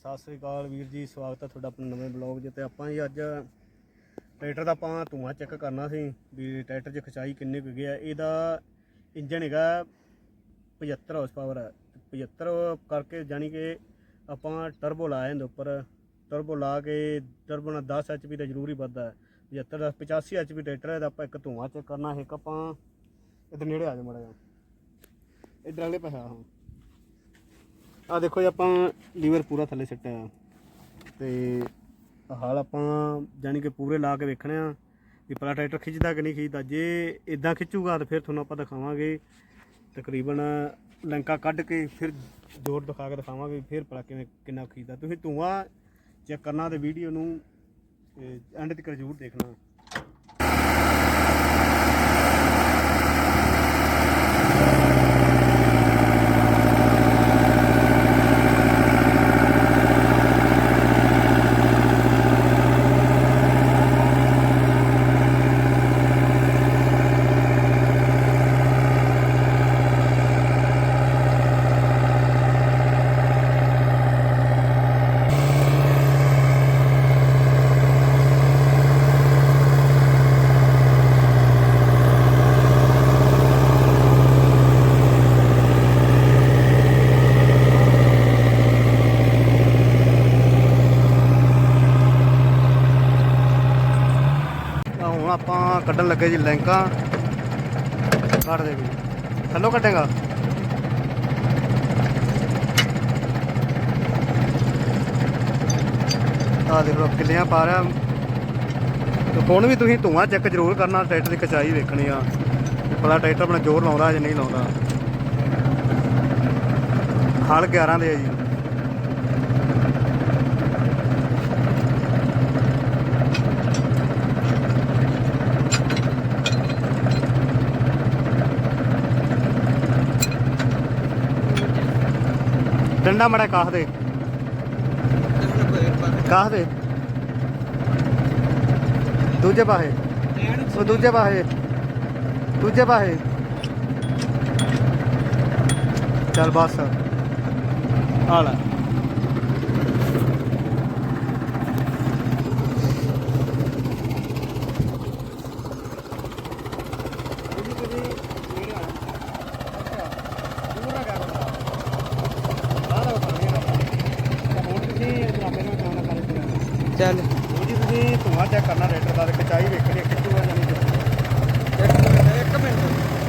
ਸਤਿ ਸ਼੍ਰੀ ਅਕਾਲ ਵੀਰ ਜੀ, ਸਵਾਗਤ ਹੈ ਤੁਹਾਡਾ ਆਪਣੇ ਨਵੇਂ ਬਲੌਗ 'ਚ ਤੇ ਆਪਾਂ ਜੀ ਅੱਜ ਟਰੈਕਟਰ ਦਾ ਆਪਾਂ ਧੂਆਂ ਚੈੱਕ ਕਰਨਾ ਸੀ ਵੀ ਟਰੈਕਟਰ 'ਚ ਖਚਾਈ ਕਿੰਨੀ ਕੁ ਗਿਆ ਇਹਦਾ ਇੰਜਨ ਹੈਗਾ 75 ਹਾਰਸ ਪਾਵਰ ਹੈ 75 ਕਰਕੇ ਜਾਨੀ ਕਿ ਆਪਾਂ ਟਰਬੋ ਲਾਇਆ ਇਹਦੇ ਉੱਪਰ। ਟਰਬੋ ਲਾ ਕੇ ਟਰਬੋ ਨਾਲ 10 ਐਚਪੀ ਦਾ ਜ਼ਰੂਰੀ ਵੱਧਦਾ ਹੈ। 75 ਦਾ 85 ਐਚਪੀ ਟਰੈਕਟਰ ਹੈ ਤਾਂ ਆਪਾਂ ਇੱਕ ਧੂਆਂ ਚੈੱਕ ਕਰਨਾ, ਇੱਕ ਆਪਾਂ ਇਧਰ ਨੇੜੇ ਆ ਜਾ ਮੜਾ ਜਾ ਇਧਰ ਅਗਲੇ ਪਾਸੇ ਆ ਹਾਂ ਆ ਦੇਖੋ ਜੀ, ਆਪਾਂ ਲੀਵਰ ਪੂਰਾ ਥੱਲੇ ਸਿੱਟਿਆ ਤੇ ਹਾਲ ਆਪਾਂ ਜਾਨੀ ਕਿ ਪੂਰੇ ਲਾ ਕੇ ਵੇਖਣੇ ਆ ਵੀ ਪਲਾ ਟਰੈਕਟਰ ਖਿੱਚਦਾ ਕਿ ਨਹੀਂ ਖਿੱਚਦਾ। ਜੇ ਇਦਾਂ ਖਿੱਚੂਗਾ ਤਾਂ ਫਿਰ ਤੁਹਾਨੂੰ ਆਪਾਂ ਦਿਖਾਵਾਂਗੇ। ਤਕਰੀਬਨ ਲੰਕਾ ਕੱਢ ਕੇ ਫਿਰ ਜੋਰ ਦਿਖਾ ਕੇ ਦਿਖਾਵਾਂਗੇ ਫਿਰ ਪਲਾ ਕਿਵੇਂ ਕਿੰਨਾ ਖਿੱਚਦਾ। ਤੁਸੀਂ ਧੂਆਂ ਚੈੱਕ ਕਰਨਾ ਤੇ ਵੀਡੀਓ ਨੂੰ ਐਂਡ ਤੱਕ ਜ਼ਰੂਰ ਦੇਖਣਾ ਤਾਂ ਹੁਣ ਆਪਾਂ ਕੱਢਣ ਲੱਗੇ ਜੀ, ਲੈਂਕਾਂ। ਕੱਢ ਦੇ ਵੀ। ਥੱਲੋਂ ਕੱਢੇਗਾ? ਆ ਦੇਖੋ, ਕਿੱਲਿਆਂ ਪਾ ਰਿਹਾ। ਤੇ ਹੁਣ ਵੀ ਤੁਸੀਂ ਧੂਆਂ ਚੈੱਕ ਜ਼ਰੂਰ ਕਰਨਾ, ਟਰੈਕਟਰ ਦੀ ਕਚਾਈ ਵੇਖਣੀ ਆ। ਭਲਾ ਟਰੈਕਟਰ ਆਪਣਾ ਜ਼ੋਰ ਲਾਉਂਦਾ ਜਾਂ ਨਹੀਂ ਲਾਉਂਦਾ। ਹਲ 11 ਦੇ ਆ ਜੀ। ਡੰਡਾ ਮੜਾ ਕਾਹ ਦੇ। ਕਾਹ ਦੇ। ਦੂਜੇ ਪਾਸੇ। ਉਹ ਦੂਜੇ ਪਾਸੇ। ਦੂਜੇ ਪਾਸੇ। ਚੱਲ ਬਸ। ਆ ਲੈ। ਚੱਲ। ਜੀ ਤੁਸੀਂ ਧੂਆ ਚੈੱਕ ਕਰਨਾ ਰੇਟਰ ਦਾ ਤੇ ਕਚਾਈ ਵੇਖਣੀ ਕਿੱਥੋਂ ਆ ਜਾਣੀ ਮਿੰਟ ਇੱਕ ਮਿੰਟ।